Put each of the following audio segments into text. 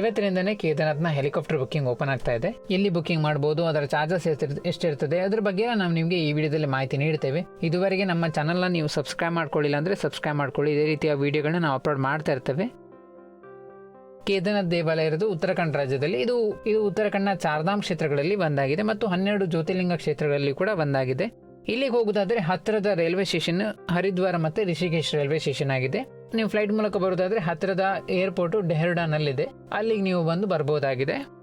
ಇವತ್ತಿನಿಂದನೇ ಕೇದಾರ್ನಾಥ್ನ helicopter booking open ಆಗ್ತಾ ಇದೆ. ಎಲ್ಲಿ ಬುಕ್ಕಿಂಗ್ ಮಾಡಬಹುದು ಅದರ ಚಾರ್ಜಸ್ ಎಷ್ಟಿರ್ತದೆ ಅದ್ರ ಬಗ್ಗೆ ನಾವು ನಿಮಗೆ ಈ ವಿಡಿಯೋದಲ್ಲಿ ಮಾಹಿತಿ ನೀಡ್ತೇವೆ. ಇದುವರೆಗೆ ನಮ್ಮ ಚಾನಲ್ನ ನೀವು ಸಬ್ಸ್ಕ್ರೈಬ್ ಮಾಡ್ಕೊಳ್ಳಿಲ್ಲ ಅಂದರೆ ಸಬ್ಸ್ಕ್ರೈಬ್ ಮಾಡ್ಕೊಳ್ಳಿ. ಇದೇ ರೀತಿಯ ವಿಡಿಯೋಗಳನ್ನ ನಾವು ಅಪ್ಲೋಡ್ ಮಾಡ್ತಾ ಇರ್ತೇವೆ. ಕೇದಾರ್ನಾಥ್ ದೇವಾಲಯ ಇರೋದು ಉತ್ತರಾಖಂಡ್ ರಾಜ್ಯದಲ್ಲಿ, ಇದು ಇದು ಉತ್ತರಾಖಂಡ್ನ ಚಾರ್ಧಾಮ್ ಕ್ಷೇತ್ರಗಳಲ್ಲಿ ಒಂದಾಗಿದೆ ಮತ್ತು ಹನ್ನೆರಡು ಜ್ಯೋತಿರ್ಲಿಂಗ ಕ್ಷೇತ್ರಗಳಲ್ಲಿ ಕೂಡ ಒಂದಾಗಿದೆ. ಇಲ್ಲಿಗೆ ಹೋಗುವುದಾದ್ರೆ ಹತ್ತಿರದ ರೈಲ್ವೆ ಸ್ಟೇಷನ್, ಹರಿದ್ವಾರ ಮತ್ತೆ ರಿಷಿಕೇಶ್ ರೈಲ್ವೆ ಸ್ಟೇಷನ್ ಆಗಿದೆ. ನೀವು ಫ್ಲೈಟ್ ಮೂಲಕ ಬರೋದಾದರೆ ಹತ್ತಿರದ ಏರ್ಪೋರ್ಟ್ ಡೆಹರ್ಡಾನಲ್ಲಿದೆ. ಅಲ್ಲಿಗೆ ನೀವು ಬಂದು ಬರ್ಬೋದಾಗಿದೆ.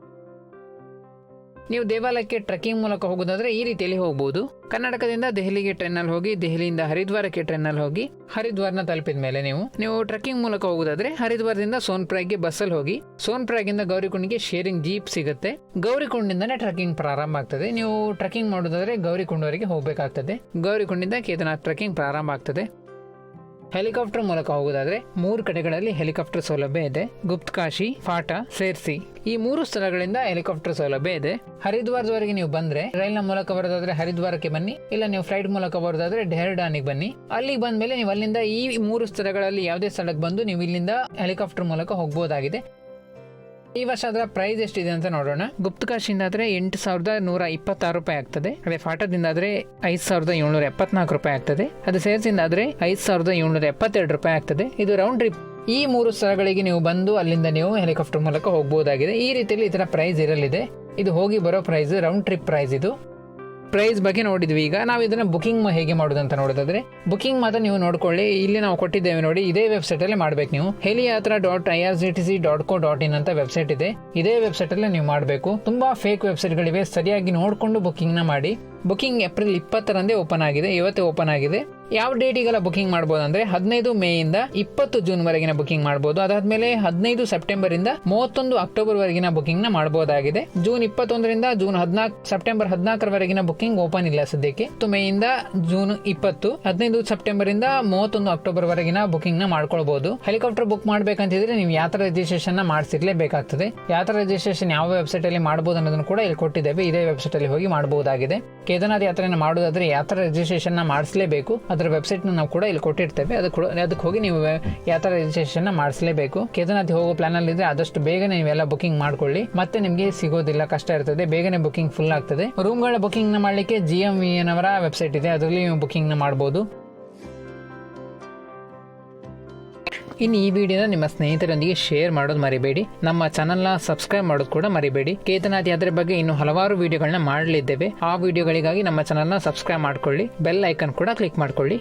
ನೀವು ದೇವಾಲಯಕ್ಕೆ ಟ್ರೆಕ್ಕಿಂಗ್ ಮೂಲಕ ಹೋಗೋದಾದ್ರೆ ಈ ರೀತಿಯಲ್ಲಿ ಹೋಗ್ಬೋದು. ಕರ್ನಾಟಕದಿಂದ ದೆಹಲಿಗೆ ಟ್ರೈನಲ್ಲಿ ಹೋಗಿ, ದೆಹಲಿಯಿಂದ ಹರಿದ್ವಾರಕ್ಕೆ ಟ್ರೈನಲ್ಲಿ ಹೋಗಿ, ಹರಿದ್ವಾರನ ತಲುಪಿದ ಮೇಲೆ ನೀವು ನೀವು ಟ್ರೆಕ್ಕಿಂಗ್ ಮೂಲಕ ಹೋಗೋದಾದ್ರೆ ಹರಿದ್ವಾರದಿಂದ ಸೋನ್ಪ್ರಾಗ್ಗೆ ಬಸ್ಸಲ್ಲಿ ಹೋಗಿ ಸೋನ್ಪ್ರಾಗಿಂದ ಗೌರಿಕುಂಡಿಗೆ ಶೇರಿಂಗ್ ಜೀಪ್ ಸಿಗುತ್ತೆ. ಗೌರಿಕುಂಡಿಂದನೇ ಟ್ರೆಕ್ಕಿಂಗ್ ಪ್ರಾರಂಭ ಆಗ್ತದೆ. ನೀವು ಟ್ರೆಕ್ಕಿಂಗ್ ಮಾಡೋದಾದ್ರೆ ಗೌರಿಕುಂಡವರೆಗೆ ಹೋಗಬೇಕಾಗ್ತದೆ. ಗೌರಿಕುಂಡಿಂದ ಕೇದಾರ್ನಾಥ್ ಟ್ರೆಕ್ಕಿಂಗ್ ಪ್ರಾರಂಭ ಆಗ್ತದೆ. ಹೆಲಿಕಾಪ್ಟರ್ ಮೂಲಕ ಹೋಗೋದಾದ್ರೆ ಮೂರು ಕಡೆಗಳಲ್ಲಿ ಹೆಲಿಕಾಪ್ಟರ್ ಸೌಲಭ್ಯ ಇದೆ. ಗುಪ್ತಕಾಶಿ, ಫಾಟ ಸೇರ್ಸಿ. ಈ ಮೂರು ಸ್ಥಳಗಳಿಂದ ಹೆಲಿಕಾಪ್ಟರ್ ಸೌಲಭ್ಯ ಇದೆ. ಹರಿದ್ವಾರದವರೆಗೆ ನೀವು ಬಂದ್ರೆ ರೈಲ್ನ ಮೂಲಕ ಬರೋದಾದ್ರೆ ಹರಿದ್ವಾರಕ್ಕೆ ಬನ್ನಿ. ಇಲ್ಲ ನೀವು ಫ್ಲೈಟ್ ಮೂಲಕ ಬರೋದಾದ್ರೆ ಡೆಹರ್ಡಾನಿಗೆ ಬನ್ನಿ. ಅಲ್ಲಿಗೆ ಬಂದ್ಮೇಲೆ ನೀವು ಅಲ್ಲಿಂದ ಈ ಮೂರು ಸ್ಥಳಗಳಲ್ಲಿ ಯಾವುದೇ ಸ್ಥಳಕ್ಕೆ ಬಂದು ನೀವು ಇಲ್ಲಿಂದ ಹೆಲಿಕಾಪ್ಟರ್ ಮೂಲಕ ಹೋಗ್ಬೋದಾಗಿದೆ. ಈ ವರ್ಷ ಅದರ ಪ್ರೈಸ್ ಎಷ್ಟಿದೆ ಅಂತ ನೋಡೋಣ. ಗುಪ್ತಕಾಶಿಯಿಂದ ಆದ್ರೆ ಎಂಟು ಸಾವಿರದ ನೂರ ಇಪ್ಪತ್ತಾರು ರೂಪಾಯಿ ಆಗ್ತದೆ. ಅದೇ ಫಾಟದಿಂದ ಆದ್ರೆ ಐದು ಸಾವಿರದ ಏಳ್ನೂರ ಎಪ್ಪತ್ನಾಲ್ಕು ರೂಪಾಯಿ ಆಗ್ತದೆ. ಅದು ಸೇರ್ಸಿಂದ ಆದ್ರೆ ಐದು ಸಾವಿರದ ಏಳ್ನೂರ ಎಪ್ಪತ್ತೆರಡು ರೂಪಾಯಿ ಆಗ್ತದೆ. ಇದು ರೌಂಡ್ ಟ್ರಿಪ್ ಈ ಮೂರು ಸ್ಥಳಗಳಿಗೆ ನೀವು ಬಂದು ಅಲ್ಲಿಂದ ನೀವು ಹೆಲಿಕಾಪ್ಟರ್ ಮೂಲಕ ಹೋಗಬಹುದಾಗಿದೆ ಈ ರೀತಿಯಲ್ಲಿ ಇದರ ಪ್ರೈಸ್ ಇರಲಿದೆ. ಇದು ಹೋಗಿ ಬರೋ ಪ್ರೈಸ್ ರೌಂಡ್ ಟ್ರಿಪ್ ಪ್ರೈಸ್ ಇದು. ಪ್ರೈಸ್ ಬಗ್ಗೆ ನೋಡಿದ್ವಿ. ಈಗ ನಾವು ಇದನ್ನ ಬುಕಿಂಗ್ ಹೇಗೆ ಮಾಡೋದು ಅಂತ ನೋಡೋದಾದ್ರೆ, ಬುಕಿಂಗ್ ಮಾತ್ರ ನೀವು ನೋಡ್ಕೊಳ್ಳಿ. ಇಲ್ಲಿ ನಾವು ಕೊಟ್ಟಿದ್ದೇವೆ ನೋಡಿ, ಇದೇ ವೆಬ್ಸೈಟ್ ಅಲ್ಲಿ ಮಾಡಬೇಕು ನೀವು. Heliyatra dot I R C T C dot co dot in ಅಂತ ವೆಬ್ಸೈಟ್ ಇದೆ. ಇದೇ ವೆಬ್ಸೈಟ್ ಅಲ್ಲಿ ನೀವು ಮಾಡಬೇಕು. ತುಂಬಾ ಫೇಕ್ ವೆಬ್ಸೈಟ್ಗಳಿವೆ ಸರಿಯಾಗಿ ನೋಡಿಕೊಂಡು ಬುಕಿಂಗ್ನ ಮಾಡಿ. ಬುಕಿಂಗ್ ಏಪ್ರಿಲ್ ಇಪ್ಪತ್ತರಂದೇ ಓಪನ್ ಆಗಿದೆ. ಇವತ್ತೇ ಓಪನ್ ಆಗಿದೆ. ಯಾವ ಡೇಟಿಗೆಲ್ಲ ಬುಕಿಂಗ್ ಮಾಡ್ಬೋದು ಅಂದ್ರೆ ಹದಿನೈದು ಮೇ ಇಂದ ಇಪ್ಪತ್ತು ಜೂನ್ ವರೆಗಿನ ಬುಕಿಂಗ್ ಮಾಡಬಹುದು ಅದಾದ್ಮೇಲೆ ಹದಿನೈದು ಸೆಪ್ಟೆಂಬರ್ ಇಂದ ಮೂವತ್ತೊಂದು ಅಕ್ಟೋಬರ್ ವರೆಗಿನ ಬುಕಿಂಗ್ನ ಮಾಡಬಹುದಾಗಿದೆ ಜೂನ್ ಇಪ್ಪತ್ತೊಂದರಿಂದ ಜೂನ್ ಹದಿನಾಲ್ಕು ಸೆಪ್ಟೆಂಬರ್ ಹದಿನಾಲ್ಕರವರೆಗಿನ ಬುಕಿಂಗ್ ಓಪನ್ ಇಲ್ಲ ಸದ್ಯಕ್ಕೆ. ಮೇ ಇಂದ ಜೂನ್ ಇಪ್ಪತ್ತು, ಹದಿನೈದು ಸೆಪ್ಟೆಂಬರ್ ಇಂದ ಮೂವತ್ತೊಂದು ಅಕ್ಟೋಬರ್ ವರೆಗಿನ ಬುಕಿಂಗ್ನ ಮಾಡ್ಕೊಳ್ಬಹುದು ಹೆಲಿಕಾಪ್ಟರ್ ಬುಕ್ ಮಾಡ್ಬೇಕಂತಿದ್ರೆ ನೀವು ಯಾತ್ರಾ ರಿಜಿಸ್ಟ್ರೇಷನ್ನ ಮಾಡಿಸಿರ್ಲೇಬೇಕಾಗ್ತದೆ. ಯಾತ್ರಾ ರಿಜಿಸ್ಟ್ರೇಷನ್ ಯಾವ ವೆಬ್ಸೈಟ್ ಅಲ್ಲಿ ಮಾಡಬಹುದು ಅನ್ನೋದನ್ನು ಕೂಡ ಇಲ್ಲಿ ಕೊಟ್ಟಿದ್ದೇವೆ. ಇದೇ ವೆಬ್ಸೈಟ್ ಅಲ್ಲಿ ಹೋಗಿ ಮಾಡಬಹುದಾಗಿದೆ ಕೇದಾರನಾಥ್ ಯಾತ್ರೆಯನ್ನು ಮಾಡೋದಾದ್ರೆ ಯಾತ್ರಾ ರಿಜಿಸ್ಟ್ರೇಷನ್ನ ಮಾಡಿಸಲೇಬೇಕು? ಅದರ ವೆಬ್ಸೈಟ್ ನಾವು ಕೂಡ ಇಲ್ಲಿ ಕೊಟ್ಟಿರ್ತೇವೆ. ಅದಕ್ಕೆ ಅದಕ್ಕೆ ಹೋಗಿ ನೀವು ಯಾತ್ರಾ ರಿಜಿಸ್ಟ್ರೇಷನ್ ಮಾಡಿಸಲೇಬೇಕು. ಕೇದಾರ್ನಾಥ್ ಹೋಗೋ ಪ್ಲಾನ್ ಅಲ್ಲಿ ಇದ್ರೆ ಆದಷ್ಟು ಬೇಗನೆ ನೀವೆಲ್ಲ ಬುಕಿಂಗ್ ಮಾಡ್ಕೊಳ್ಳಿ. ಮತ್ತೆ ನಿಮಗೆ ಸಿಗೋದಿಲ್ಲ, ಕಷ್ಟ ಇರ್ತದೆ. ಬೇಗನೆ ಬುಕಿಂಗ್ ಫುಲ್ ಆಗ್ತದೆ. ರೂಮ್ಗಳ ಬುಕಿಂಗ್ನ ಮಾಡಲಿಕ್ಕೆ ಜಿ ಎಂ ವಿ ಅವರ ವೆಬ್ಸೈಟ್ ಇದೆ. ಅದರಲ್ಲಿ ನೀವು ಬುಕಿಂಗ್ನ ಇನ್ನು ಈ ವಿಡಿಯೋನ ನಿಮ್ಮ ಸ್ನೇಹಿತರೊಂದಿಗೆ ಶೇರ್ ಮಾಡೋದು ಮರಿಬೇಡಿ. ನಮ್ಮ ಚಾನಲ್ನ ಸಬ್ಸ್ಕ್ರೈಬ್ ಮಾಡೋದು ಕೂಡ ಮರಿಬೇಡಿ. ಕೇತನಾಥ್ ಅದರ ಬಗ್ಗೆ ಇನ್ನು ಹಲವಾರು ವಿಡಿಯೋಗಳನ್ನ ಮಾಡಲಿದ್ದೇವೆ. ಆ ವಿಡಿಯೋಗಳಿಗಾಗಿ ನಮ್ಮ ಚಾನಲ್ನ ಸಬ್ಸ್ಕ್ರೈಬ್ ಮಾಡ್ಕೊಳ್ಳಿ. ಬೆಲ್ ಐಕನ್ ಕೂಡ ಕ್ಲಿಕ್ ಮಾಡ್ಕೊಳ್ಳಿ.